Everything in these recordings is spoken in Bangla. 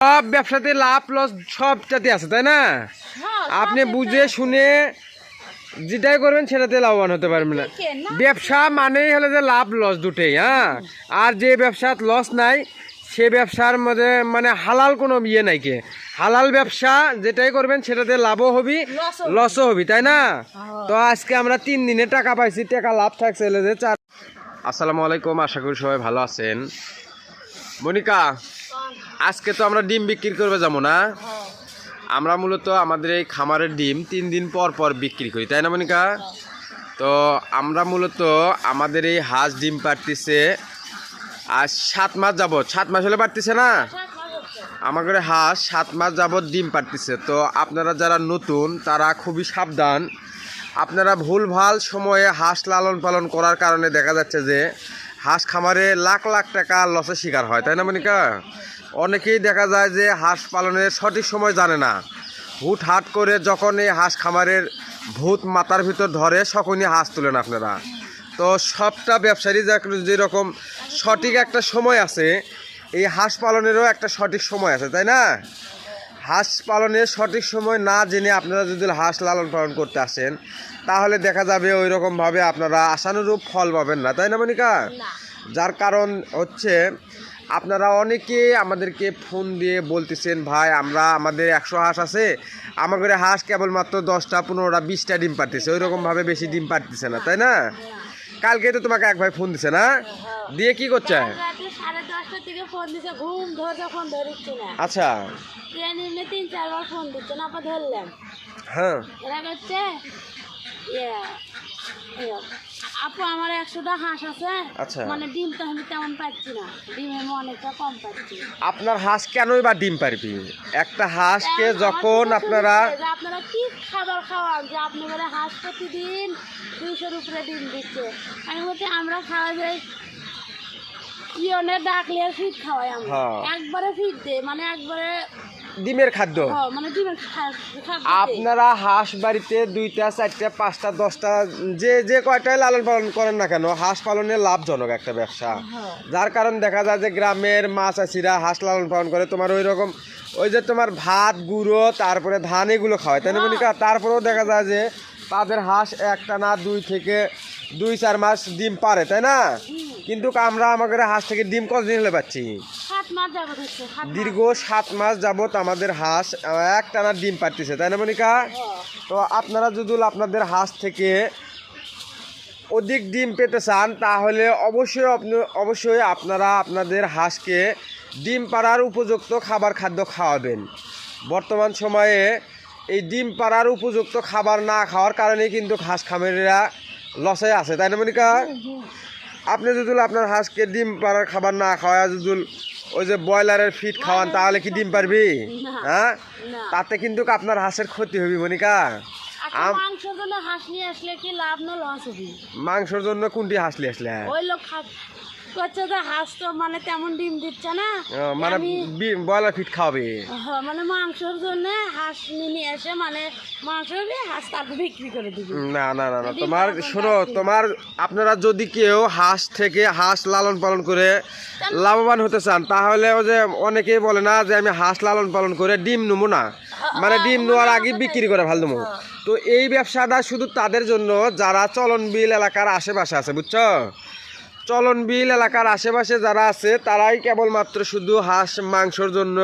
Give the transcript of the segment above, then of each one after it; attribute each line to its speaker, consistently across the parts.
Speaker 1: সব ব্যবসাতে লাভ লস সবটাতে আছে তাই না?
Speaker 2: হ্যাঁ,
Speaker 1: আপনি বুঝে শুনে যেটাই করবেন সেটাতে লাভবান হতে পারবেন। না। ব্যবসা মানেই হলো যে লাভ লস দুটোই হ্যাঁ? আর যে ব্যবসাত লস নাই সে ব্যবসার মধ্যে মানে হালাল কোনো ইয়ে নাই কে। হালাল ব্যবসা যেটাই করবেন সেটাতে লাভও হবি
Speaker 2: লসও হবি।
Speaker 1: হবি তাই না? তো আজকে আমরা তিন দিনে টাকা পাইছি টাকা লাভ থাকছে যে চার আসসালামু আলাইকুম আশা করি সবাই ভালো আছেন। মনিকা আজকে তো আমরা ডিম বিক্রি করবে যাব না। আমরা মূলত আমাদের এই খামারের ডিম তিন দিন পর পর বিক্রি করি, তাই না মনিকা? তো আমরা মূলত আমাদের এই হাঁস ডিম পারতেছে আর সাত মাস যাবত সাত মাস হলে পারতেছে না? আমাদের হাঁস সাত মাস যাবত ডিম পারতেছে তো আপনারা যারা নতুন, তারা খুবই সাবধান। আপনারা ভুলভাল সময়ে হাঁস লালন পালন করার কারণে দেখা যাচ্ছে যে হাঁস খামারে লাখ লাখ টাকা লসের শিকার হয়, তাই না মনিকা? অনেকেই দেখা যায় যে হাঁস পালনের সঠিক সময় জানে না। হুট হাট করে যখন এই হাঁস খামারের ভূত মাথার ভিতর ধরে তখনই হাঁস তুলেন আপনারা। তো সবটা ব্যবসায়ী যা- যেরকম সঠিক একটা সময় আছে এই হাঁস পালনেরও একটা সঠিক সময় আছে তাই না? হাঁস পালনের সঠিক সময় না জেনে আপনারা যদি হাঁস লালন পালন করতে আসেন তাহলে দেখা যাবে ওই রকমভাবে আপনারা আশানুরূপ ফল পাবেন না তাই না মনিকা? যার কারণ হচ্ছে আপনারা অনেকে আমাদেরকে ফোন দিয়ে বলতেছেন ভাই আমরা আমাদের একশো হাঁস আছে। আমাদের হাঁস কেবলমাত্র দশটা পনেরোটা বিশটা ডিম পারতেছে ওই রকমভাবে বেশি ডিম পারতেছে না তাই না? কালকে তো তোমাকে এক ভাই ফোন দিছে না? দিয়ে কি করছে? আচ্ছা।
Speaker 2: তিন চারবার ফোন দিচ্ছে না ধরলাম
Speaker 1: হ্যাঁ।
Speaker 2: আপু আমার একশোটা হাঁস আছে।
Speaker 1: আচ্ছা।
Speaker 2: মানে ডিম তো আমি তেমন পাচ্ছি না। ডিমের অনেকটা কম পাচ্ছি।
Speaker 1: আপনার হাঁস কেনই বা ডিম পারবি? একটা হাঁসকে যখন আপনারা
Speaker 2: আপনারা কি খাবার খাওয়ান? যে আপনারা হাঁস প্রতিদিন দুইশোর উপরে ডিম দিচ্ছে। আমি বলছি আমরা খাওয়া যাই ইয়নে ডাকলে ফিট খাওয়াই আমরা।
Speaker 1: হ্যাঁ।
Speaker 2: একবারে ফিট দে মানে একবারে
Speaker 1: ডিমের খাদ্য?
Speaker 2: মানে।
Speaker 1: আপনারা হাঁস বাড়িতে দুইটা চারটা পাঁচটা দশটা যে যে কয়টাই লালন পালন করেন না কেন হাঁস পালনে লাভজনক একটা ব্যবসা। যার কারণ দেখা যায় যে গ্রামের মাছ চাষিরা হাঁস লালন পালন করে তোমার ওই রকম ওই যে তোমার ভাত গুঁড়ো তারপরে ধান এগুলো খাওয়ায়। তাই না তারপরেও দেখা যায় যে তাদের হাঁস একটা না দুই থেকে দুই চার মাস ডিম পারে তাই না? কিন্তু আমরা আমাদের হাঁস থেকে ডিম কতদিন হলে পাচ্ছি। দীর্ঘ সাত মাস যাবত আমাদের হাঁস একটানা ডিম পারতেছে তাই না মনিকা। তো আপনারা যদি আপনাদের হাঁস থেকে অধিক ডিম পেতে চান তাহলে অবশ্যই আপনি অবশ্যই আপনারা আপনাদের হাঁসকে ডিম পাড়ার উপযুক্ত খাবার খাদ্য খাওয়াবেন। বর্তমান সময়ে এই ডিম পাড়ার উপযুক্ত খাবার না খাওয়ার কারণে কিন্তু হাঁস খামারিরা লসে আছে তাই না মনিকা? আপনি যদি আপনার হাঁসকে ডিম পাড়ার খাবার না খাওয়া যদি ওই যে ব্রয়লারের ফিট খাওয়ান তাহলে কি ডিম পারবি। হ্যাঁ? তাতে কিন্তু আপনার হাঁসের ক্ষতি হবে মনিকা।
Speaker 2: মাংসের জন্য হাঁস নিয়ে আসলে করছে হাঁস তো মানে তেমন ডিম দিচ্ছে না।
Speaker 1: মানে ব্রয়লার ফিট
Speaker 2: মানে মাংসের জন্য হাঁস নিয়ে এসে মানে মাংস হাঁস তারপর বিক্রি করে দিবি।
Speaker 1: না না না না তোমার শোনো তোমার আপনারা যদি কেউ হাঁস থেকে হাঁস লালন পালন করে লাভবান হতে চান তাহলে ওই যে অনেকেই বলে না যে আমি হাঁস লালন পালন করে ডিম নেব না। মানে ডিম নেওয়ার আগে বিক্রি করে ভালো দেবো তো এই ব্যবসাটা শুধু তাদের জন্য যারা চলনবিল এলাকার আশেপাশে আছে বুঝছ? চলনবিল এলাকার আশেপাশে যারা আছে, তারাই কেবলমাত্র শুধু হাঁস মাংসর জন্য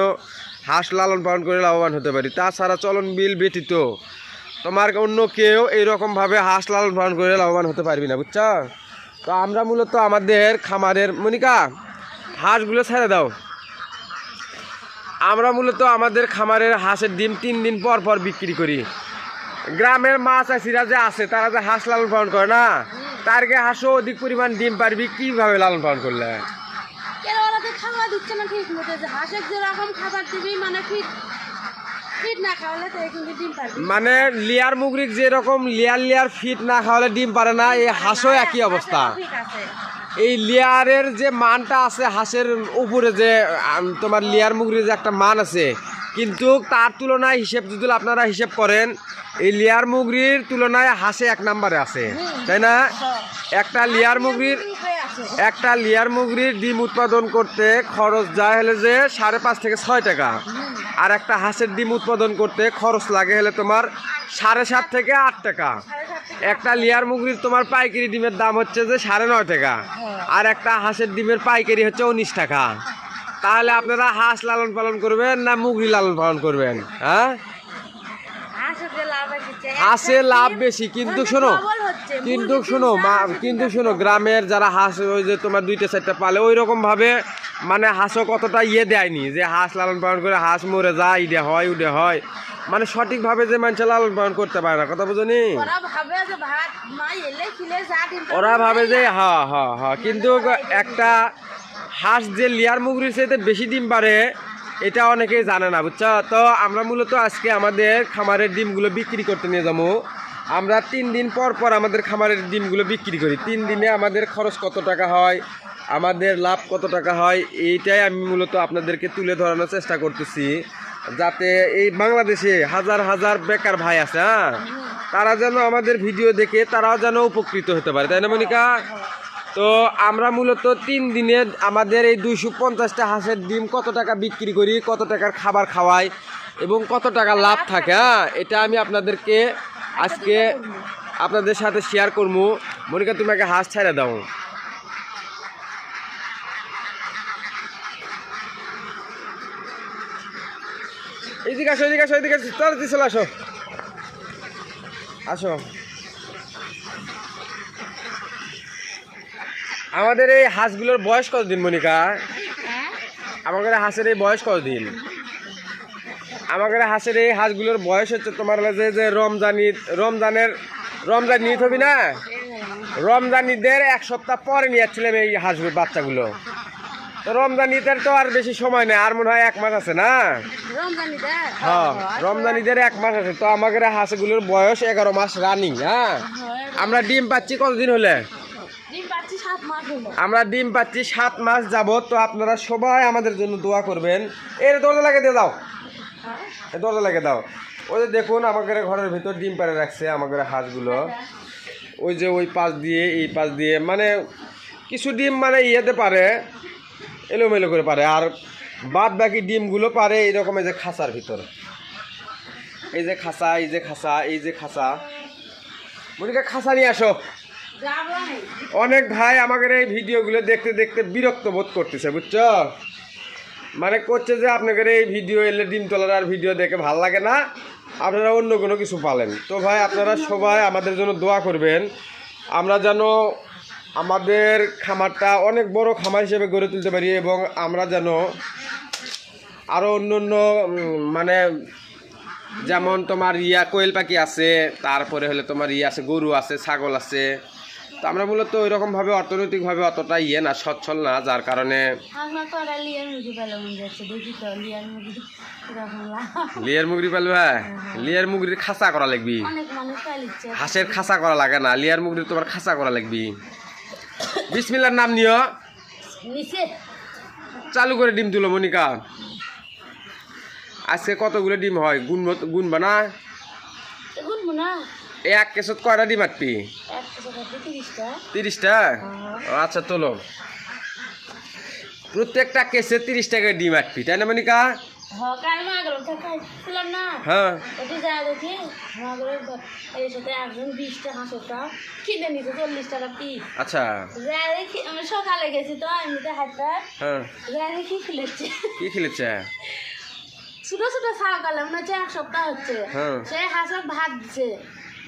Speaker 1: হাঁস লালন পালন করে লাভবান হতে পারি। তাছাড়া চলন বিল ব্যতীত তোমার অন্য কেউ এইরকমভাবে হাঁস লালন পালন করে লাভবান হতে পারবি না, বুঝছ? তো আমরা মূলত আমাদের খামারের, মনিকা, হাঁসগুলো ছেড়ে দাও। আমরা মূলত আমাদের খামারের হাঁসের ডিম তিন দিন পর পর বিক্রি করি। গ্রামের মাছ চাষিরা যে আছে, তারা যে হাঁস লালন পালন করে না? তারকে হাঁসও অধিক পরিমাণ ডিম পারবি কীভাবে লালন পালন করলে?
Speaker 2: এরা ওরা তো দিচ্ছে না ঠিক মতো? যে হাঁসের যেরকম খাবার দিবি মানে
Speaker 1: মানে লিয়ার মুগরিক যেরকম লিয়ার লিয়ার ফিট না খাওয়ালে ডিম পারে না এই হাঁসও একই অবস্থা। এই লেয়ারের যে মানটা আছে হাঁসের উপরে যে তোমার লেয়ার মুগরির যে একটা মান আছে কিন্তু তার তুলনায় হিসেব যদি আপনারা হিসেব করেন, এই লেয়ার মুগরির তুলনায় হাঁসে এক নাম্বারে আছে, তাই না? একটা লেয়ার মুগরির একটা লেয়ার মুগরির ডিম উৎপাদন করতে খরচ যায় হলে যে সাড়ে পাঁচ থেকে ছয় টাকা, আর একটা হাঁসের ডিম উৎপাদন করতে খরচ লাগে হলে তোমার সাড়ে সাত থেকে আট টাকা। একটা লেয়ার মুগরির তোমার পাইকারি ডিমের দাম হচ্ছে যে সাড়ে নয় টাকা, আর একটা হাঁসের ডিমের পাইকারি হচ্ছে উনিশ টাকা। তাহলে আপনারা হাঁস লালন পালন করবেন না মুগরি লালন পালন করবেন হ্যাঁ? হাঁসে লাভ বেশি কিন্তু শোনো কিন্তু শোনো মা কিন্তু শোনো গ্রামের যারা হাঁস ওই যে তোমার দুইটা চারটা পালে ওই রকম ভাবে মানে হাঁসও কতটা ইয়ে দেয়নি যে হাঁস লালন পালন করে হাঁস মরে যায় ইডে হয় উডে হয়। মানে সঠিকভাবে যে মানুষ লালন পালন করতে পারে না কথা বুঝনি?
Speaker 2: ওরা ভাবে যে
Speaker 1: হ্যাঁ হ্যাঁ হ্যাঁ কিন্তু একটা হাঁস যে লেয়ার মুগরির সাথে বেশি ডিম পারে, এটা অনেকেই জানে না, বুঝছ? তো আমরা মূলত আজকে আমাদের খামারের ডিমগুলো বিক্রি করতে নিয়ে যাব। আমরা তিন দিন পর পর আমাদের খামারের ডিমগুলো বিক্রি করি। তিন দিনে আমাদের খরচ কত টাকা হয়, আমাদের লাভ কত টাকা হয়, এইটাই আমি মূলত আপনাদেরকে তুলে ধরানোর চেষ্টা করতেছি। যাতে এই বাংলাদেশে হাজার হাজার বেকার ভাই আছে হ্যাঁ? তারা যেন আমাদের ভিডিও দেখে তারাও যেন উপকৃত হতে পারে, তাই না, মনিকা? তো আমরা মূলত তিন দিনে আমাদের এই দুইশো পঞ্চাশটা হাঁসের ডিম কত টাকা বিক্রি করি, কত টাকার খাবার খাওয়াই এবং কত টাকা লাভ থাকে হ্যাঁ? এটা আমি আপনাদেরকে আজকে আপনাদের সাথে শেয়ার করব। মনিকা, তুমি আগে হাঁস ছেড়ে দাও। এইদিকে আসো এইদিকে আসো এইদিকে আসো চলে আসো। আসো। আমাদের এই হাঁসগুলোর বয়স কতদিন মনিকা?
Speaker 2: হ্যাঁ?
Speaker 1: আমাদের হাঁসের এই বয়স কতদিন? আমাদের হাঁসের এই হাঁসগুলোর বয়স হচ্ছে তোমার যে যে রমজান ঈদ রমজানের রমজান ঈদ হবি না? রমজান ঈদের এক সপ্তাহ পরে নিয়ে যাচ্ছিলাম এই হাঁসগুলো বাচ্চাগুলো। তো রমজান ঈদের তো আর বেশি সময় নেই আর মনে হয় এক মাস আছে না?
Speaker 2: দেয়
Speaker 1: হ্যাঁ রমজান ঈদের এক মাস আছে। তো আমাদের হাঁসগুলোর বয়স এগারো মাস রানিং হ্যাঁ। আমরা ডিম পাচ্ছি কতদিন হলে
Speaker 2: ডিম পাচ্ছি সাত মাস হলো
Speaker 1: আমরা ডিম পাচ্ছি সাত মাস যাবত তো আপনারা সবাই আমাদের জন্য দোয়া করবেন। এর দরজা লাগে দিয়ে দাও। দরজা লাগে দাও। ওই যে দেখুন, আমাদের ঘরের ভিতর ডিম পাড়ে রাখছে আমাদের হাঁসগুলো। ওই যে ওই পাশ দিয়ে, এই পাশ দিয়ে মানে কিছু ডিম মানে ইয়েতে পারে, এলোমেলো করে পারে। আর বাদ বাকি ডিমগুলো পারে এইরকম এই যে খাঁচার ভিতর। এই যে খাঁচা, এই যে খাঁচা, এই যে খাঁচা। মনিকা, খাঁচা নিয়ে আসো।
Speaker 2: যাব
Speaker 1: অনেক ভাই আমাদের এই ভিডিওগুলো দেখতে দেখতে বিরক্ত বোধ করতেছে, বুঝছ? মানে করছে যে আপনাদের এই ভিডিও এলে ডিম তোলার আর ভিডিও দেখে ভালো লাগে না, আপনারা অন্য কোনো কিছু পালেন। তো ভাই, আপনারা সবাই আমাদের জন্য দোয়া করবেন। আমরা যেন আমাদের খামারটা অনেক বড় খামার হিসেবে গড়ে তুলতে পারি এবং আমরা যেন আরও অন্য অন্য মানে যেমন তোমার ইয়া, কোয়েল পাখি আছে, তারপরে হলে তোমার ইয়ে আছে, গরু আছে, ছাগল আছে তো আমরা মূলত ওই রকমভাবে অর্থনৈতিকভাবে অতটা ইয়ে না সচ্ছল না যার কারণে
Speaker 2: লিয়ার
Speaker 1: মুগরি পালবা? লিয়ার মুগরির খাঁচা করা লাগবি। হাঁসের খাঁচা করা লাগে না লিয়ার মুগরির তোমার খাঁচা করা লাগবি। বিসমিল্লার নাম নিও। চালু করে ডিম তুলো মনিকা। আজকে কতগুলো ডিম হয়? গুণ গুনবা না
Speaker 2: গুনবো না
Speaker 1: এক কেসত কয়টা ডিম
Speaker 2: টাকা তিরিশটা।
Speaker 1: তিরিশটা? আচ্ছা তোলো। প্রত্যেকটা কেসে তিরিশ টাকা ডিম আটবি তাই না মনিকা? হ্যাঁ
Speaker 2: ওটি যা দেখি মাগলো এই সাথে একজন বিশটা হাঁসটা কিনে নিতে চল্লিশ টাকা পিস।
Speaker 1: আচ্ছা।
Speaker 2: সকালে গেছি তো আমি তো হাতটা
Speaker 1: হ্যাঁ।
Speaker 2: যা দেখি খুলেছে
Speaker 1: কি খেলেছে
Speaker 2: ছোট ছোট সকালে মনে হচ্ছে এক সপ্তাহ হচ্ছে।
Speaker 1: হ্যাঁ।
Speaker 2: সে হাঁসের ভাত দিছে।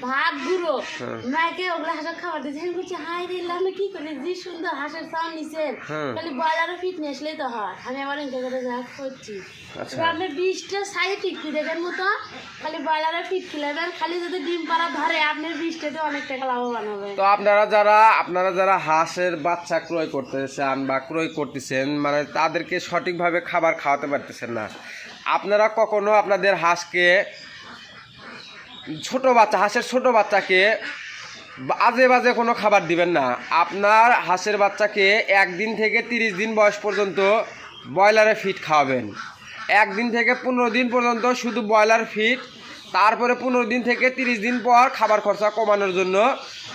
Speaker 2: ভাত গুঁড়ো।
Speaker 1: হ্যাঁ।
Speaker 2: মাকে ওগুলো হাঁসের খাবার দিচ্ছে আমি বলছি হাই রে আমি কি করি? যে সুন্দর হাঁসের নিছেন
Speaker 1: হ্যাঁ।
Speaker 2: খালি ব্রয়লারও ফিট নিয়েছিলেই তো হয়। আমি আবার ইনকা করে যা করছি।
Speaker 1: আচ্ছা।
Speaker 2: আপনি বিশটা দেখেন মতো খালি ফিট খিলাবেন খালি যদি ডিম পাড়া ধরে আপনার বিশটাতে অনেক টাকা লাভবান হবে।
Speaker 1: তো আপনারা যারা আপনারা যারা হাঁসের বাচ্চা ক্রয় করতে চান বা ক্রয় করতেছেন মানে তাদেরকে সঠিকভাবে খাবার খাওয়াতে পারতেছেন না আপনারা কখনো আপনাদের হাঁসকে ছোট বাচ্চা, হাঁসের ছোট বাচ্চাকে আজে বাজে কোনো খাবার দিবেন না। আপনার হাঁসের বাচ্চাকে একদিন থেকে তিরিশ দিন বয়স পর্যন্ত ব্রয়লারে ফিট খাওয়াবেন। একদিন থেকে পনেরো দিন পর্যন্ত শুধু ব্রয়লার ফিট তারপরে পনেরো দিন থেকে তিরিশ দিন পর খাবার খরচা কমানোর জন্য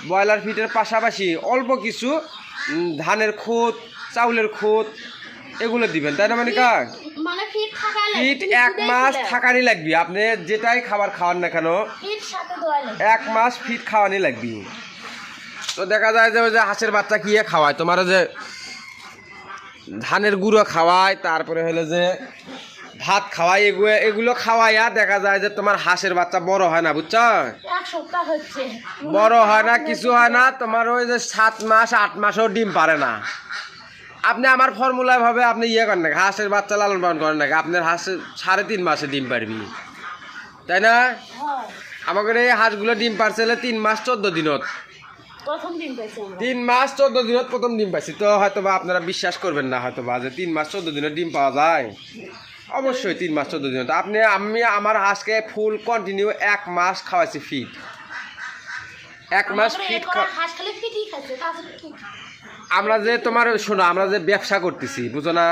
Speaker 1: ব্রয়লার ফিটের পাশাপাশি অল্প কিছু ধানের খুদ চাউলের খুদ এগুলো দিবেন তাই না
Speaker 2: মানে থাকা
Speaker 1: ফিট এক মাস থাকারই লাগবে আপনি যেটাই খাবার খাওয়ান না কেন এক মাস ফিট খাওয়ানি লাগবে। তো দেখা যায় যে ওই যে হাঁসের বাচ্চা কি খাওয়ায় তোমার ওই যে ধানের গুঁড়ো খাওয়ায় তারপরে হলো যে ভাত খাওয়াই এগুলো এগুলো খাওয়াইয়া দেখা যায় যে তোমার হাঁসের বাচ্চা বড় হয় না বুঝছ? বড় হয় না কিছু হয় না তোমার ওই যে সাত মাস আট মাসও ডিম পারে না। আপনি আমার ফর্মুলায় ভাবে আপনি ইয়ে করেন না হাঁসের বাচ্চা লালন পালন করেন না আপনার হাঁসের সাড়ে তিন মাসে ডিম পারবি। তাই না? আমাকে এই হাঁসগুলো ডিম পারছে তিন মাস চোদ্দ দিনত। তিন মাস চোদ্দ দিনত প্রথম ডিম পাইছি। তো হয়তো বা আপনারা বিশ্বাস করবেন না হয়তো বা যে তিন মাস চোদ্দ দিনের ডিম পাওয়া যায়। অবশ্যই তিন মাস চোদ্দ দিনত। আপনি আমি আমার হাঁসকে ফুল কন্টিনিউ এক মাস খাওয়াইছি ফিট এক মাস ফিট
Speaker 2: এরপর
Speaker 1: আমরা যে তোমার শোনো আমরা যে ব্যবসা করতেছি বুঝো না?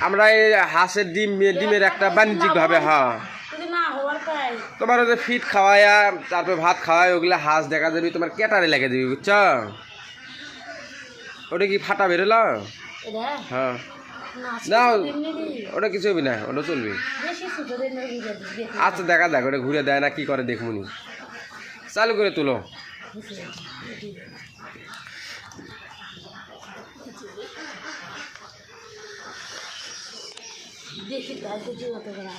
Speaker 1: আমরা এই হাঁসের ডিম ডিমের একটা বাণিজ্যিক ভাবে হ্যাঁ। তোমার ওই যে ফিট খাওয়াইয়া তারপরে ভাত খাওয়াই ওগুলো হাঁস দেখা যাবি তোমার কেটারে লেগে দিবি বুঝছ? ওটা কি ফাটা বেরোলো? হ্যাঁ।
Speaker 2: না।
Speaker 1: ওটা কিছু হবি না ওটা চলবি। আচ্ছা দেখা দেখ ওটা ঘুরে দেয় না কি করে দেখমুনি। চালু করে তুলো।
Speaker 2: করে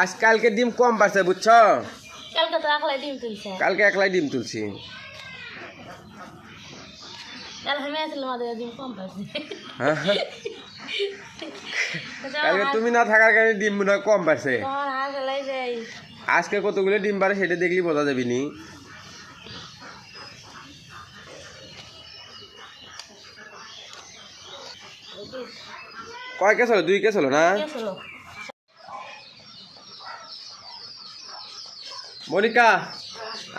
Speaker 1: আজকালকে ডিম কম পাচ্ছে বুঝছ?
Speaker 2: কালকে তো একলাই ডিম তুলছে।
Speaker 1: কালকে একলাই ডিম তুলছি। হ্যাঁ হ্যাঁ। কালকে তুমি না থাকার কারণে ডিম মনে কম
Speaker 2: যাই
Speaker 1: আজকে কতগুলো ডিম পারে সেটা দেখলি বোঝা যাবি নি। কয় কেস হলো দুই কেস হলো না মনিকা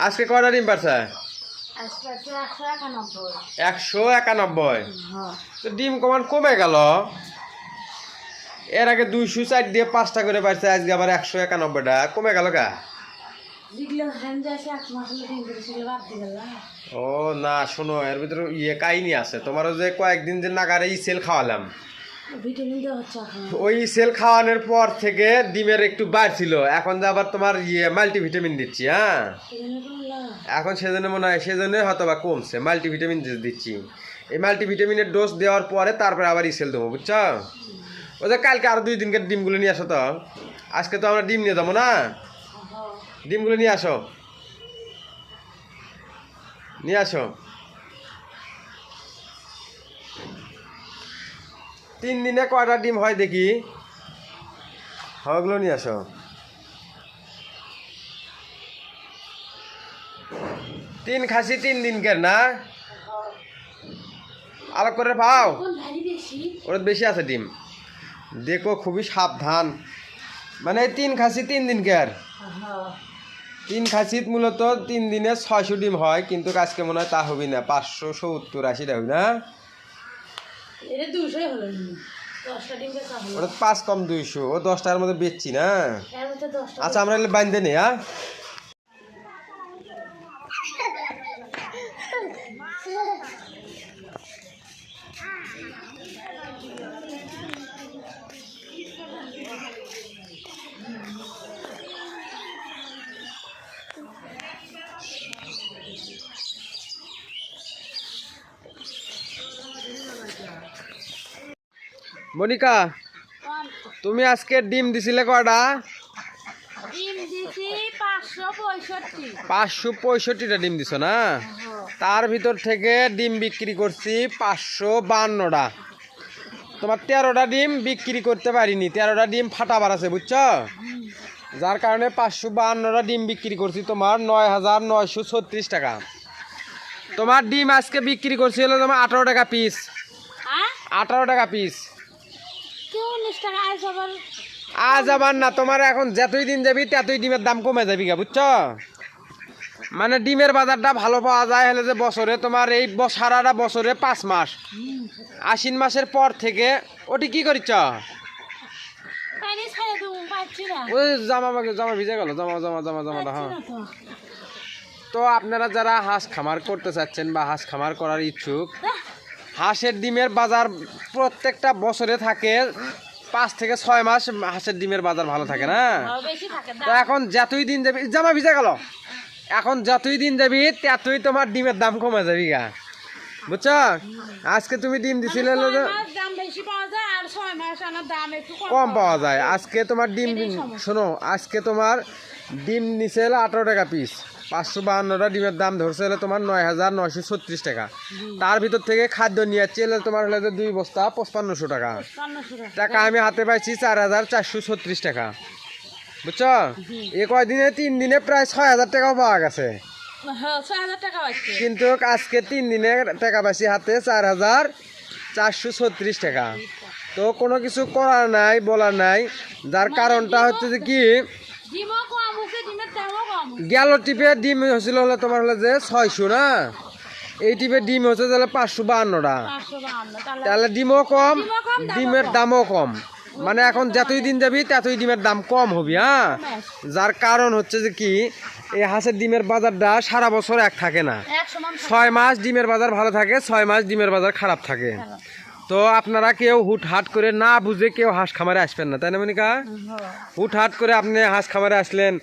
Speaker 1: আজকে কয়টা ডিম পারছে?
Speaker 2: একশো একানব্বই। হ্যাঁ।
Speaker 1: তো ডিম কমান কমে গেল। এর আগে দুইশো চার দিয়ে পাঁচটা করে পারছে আজকে আবার একশো একানব্বইটা। কমে গেল গা? ও না শোনো এর ভিতরে ইয়ে কাহিনী আছে। তোমারও যে কয়েকদিন যে নাগারে ইসেল খাওয়ালাম।
Speaker 2: ভিটামিন দেওয়া হচ্ছে
Speaker 1: ওই সেল খাওয়ানোর পর থেকে ডিমের একটু বার ছিল। এখন যে আবার তোমার ইয়ে মাল্টিভিটামিন দিচ্ছি হ্যাঁ? এখন সেজন্য মনে হয় সেজন্য হয়তো বা কমছে মাল্টিভিটামিন দিচ্ছি। এই মাল্টিভিটামিনের ডোজ দেওয়ার পরে তারপরে আবার ইসেল দেবো বুঝছ? ও যে কালকে আরও দুই দিনকে ডিমগুলো নিয়ে আসো তো। আজকে তো আমরা ডিম নিয়ে যাব না? ডিমগুলো নিয়ে আসো। নিয়ে আসো। তিন দিনে কয়টা ডিম হয় দেখি? হগুলো নিয়ে আসো। তিন খাসি তিন দিনকের না? আলাপ করে পাও? ওর বেশি? আছে ডিম। দেখো খুবই সাবধান। মানে তিন খাসি তিন দিনকের।
Speaker 2: হ্যাঁ
Speaker 1: তিন খাসিত মূলত তিন দিনে ছয়শো ডিম হয় কিন্তু আজকে মনে হয় তা হবি না পাঁচশো সত্তর আশিটা হবি না?
Speaker 2: এটা দুশোই হলো।
Speaker 1: ওটা পাঁচ কম দুইশো ও দশটার মধ্যে বেচছি না। আচ্ছা আমরা বাঁধতে নেই হ্যাঁ মনিকা তুমি আজকে ডিম দিছিলে
Speaker 2: ডিম পাঁচশো
Speaker 1: পঁয়ষট্টিটা ডিম দিছো না?
Speaker 2: হ্যাঁ।
Speaker 1: তার ভিতর থেকে ডিম বিক্রি করছি পাঁচশো বান্নটা। তোমার তেরোটা ডিম বিক্রি করতে পারিনি তেরোটা ডিম ফাটাবার আছে বুঝছ? যার কারণে পাঁচশো বাহান্নটা ডিম বিক্রি করছি তোমার নয় হাজার নয়শো ছত্রিশ টাকা। তোমার ডিম আজকে বিক্রি করছি হলো তোমার আঠারো টাকা পিস।
Speaker 2: হ্যাঁ?
Speaker 1: আঠারো টাকা পিস
Speaker 2: কেউ উনিশ টাকা আইস আবার
Speaker 1: আজ আবার না তোমার এখন যতই দিন যাবি ততই ডিমের দাম কমে যাবি গা বুঝছ? মানে ডিমের বাজারটা ভালো পাওয়া যায় হলে যে বছরে তোমার এই সারাটা বছরে পাঁচ মাস। আশ্বিন মাসের পর থেকে ওটি কি করিচ্ছ?
Speaker 2: পানি ছেড়ে দেবো পাচ্ছি না।
Speaker 1: ওই জামা জামা ভিজে গেল জামা জামা জামা জামা হ্যাঁ।
Speaker 2: তো।
Speaker 1: আপনারা যারা হাঁস খামার করতে চাচ্ছেন বা হাঁস খামার করার ইচ্ছুক হাঁসের ডিমের বাজার প্রত্যেকটা বছরে থাকে পাঁচ থেকে ছয় মাস হাঁসের ডিমের বাজার ভালো থাকে না? তো এখন যতই দিন যাবি জামা ভিজা গেল? এখন যতই দিন যাবি ততই তোমার ডিমের দাম কমে যাবি গা। বুঝছ? আজকে তুমি ডিম দিছিলে কম পাওয়া যায়। আজকে তোমার ডিম শোনো আজকে তোমার ডিম নিচে হলো আঠারো টাকা পিস পাঁচশো বাহান্নটা ডিমের দাম ধরছে হলে তোমার নয় হাজার নয়শো ছত্রিশ টাকা। তার ভিতর থেকে খাদ্য নিয়ে যাচ্ছে হলে তোমার হলে যে দুই বস্তা পঁচপান্নশো টাকা।
Speaker 2: টাকা।
Speaker 1: আমি হাতে পাইছি চার হাজার চারশো ছত্রিশ টাকা। বুঝছ? এ কয়দিনে? তিন দিনে প্রায় ছয় হাজার টাকাও পাওয়া গেছে।
Speaker 2: হ্যাঁ
Speaker 1: কিন্তু আজকে তিন দিনে টাকা পাইছি হাতে চার হাজার চারশো ছত্রিশ টাকা। তো কোনো কিছু করার নাই বলার নাই। যার কারণটা হচ্ছে যে কি? গেল টিপে ডিম হয়েছিল হলে তোমার হলে যে ছয়শো না? এই টিপে ডিম হচ্ছে তাহলে পাঁচশো বাহান্নটা।
Speaker 2: তাহলে
Speaker 1: ডিমও কম ডিমের দামও কম। মানে এখন যতই দিন যাবি ততই ডিমের দাম কম হবি হ্যাঁ? যার কারণ হচ্ছে যে কি এই হাঁসের ডিমের বাজারটা সারা বছর এক থাকে না। ছয় মাস ডিমের বাজার ভালো থাকে ছয় মাস ডিমের বাজার খারাপ থাকে। তো আপনারা কেউ হুট হাট করে না বুঝে কেউ হাঁস খামারে আসবেন না তাই না মনিকা?
Speaker 2: হ্যাঁ।
Speaker 1: হুট হাট করে আপনি হাঁস খামারে আসলেন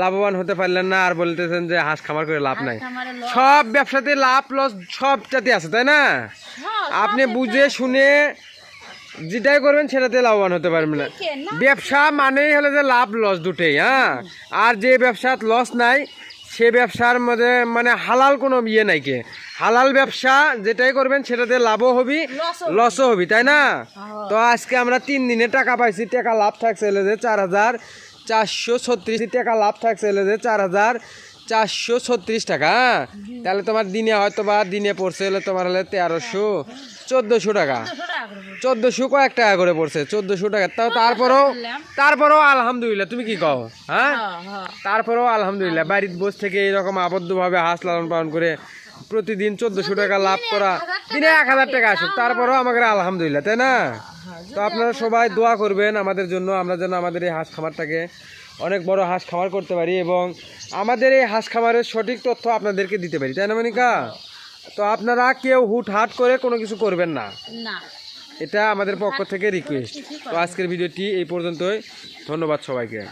Speaker 1: লাভবান হতে পারলেন না আর বলতেছেন যে হাঁস খামার করে লাভ নাই। সব ব্যবসাতে লাভ লস সব সবটাতে আছে তাই না?
Speaker 2: হ্যাঁ,
Speaker 1: আপনি বুঝে শুনে যেটাই করবেন সেটাতে লাভবান হতে পারবেন না। ব্যবসা মানেই হলো যে লাভ লস দুটেই হ্যাঁ? আর যে ব্যবসাত লস নাই সে ব্যবসার মধ্যে মানে হালাল কোনো ইয়ে নাই কে। হালাল ব্যবসা যেটাই করবেন সেটাতে লাভও হবি
Speaker 2: লসও
Speaker 1: হবি। তাই না?
Speaker 2: হ্যাঁ।
Speaker 1: তো আজকে আমরা তিন দিনে টাকা পাইছি টাকা লাভ থাকছে যে চার হাজার চারশো ছত্রিশ টাকা লাভ থাকছে যে চার হাজার চারশো ছত্রিশ টাকা হ্যাঁ? তাহলে তোমার দিনে হয়তো বা দিনে পড়ছে হলে তোমার হলে তেরোশো। চোদ্দোশো টাকা। চোদ্দোশো কয়েক টাকা করে পড়ছে চোদ্দোশো টাকা। তাও তারপরেও তারপরেও আলহামদুলিল্লাহ তুমি কি কও?
Speaker 2: হ্যাঁ।
Speaker 1: তারপরেও আলহামদুলিল্লাহ বাড়ির বস থেকে এরকম আবদ্ধভাবে হাঁস লালন পালন করে প্রতিদিন চোদ্দোশো টাকা লাভ করা দিনে এক হাজার টাকা আসুক তারপরেও আমাকে আলহামদুলিল্লাহ তাই না? তো আপনারা সবাই দোয়া করবেন আমাদের জন্য আমরা যেন আমাদের এই হাঁস খামারটাকে অনেক বড় হাঁস খামার করতে পারি এবং আমাদের এই হাঁস খামারের সঠিক তথ্য আপনাদেরকে দিতে পারি তাই না মনিকা? তো আপনারা কেউ হুট হাট করে কোনো কিছু করবেন না।
Speaker 2: না।
Speaker 1: এটা আমাদের পক্ষ থেকে রিকোয়েস্ট তো আজকের ভিডিওটি এই পর্যন্তই। ধন্যবাদ সবাইকে।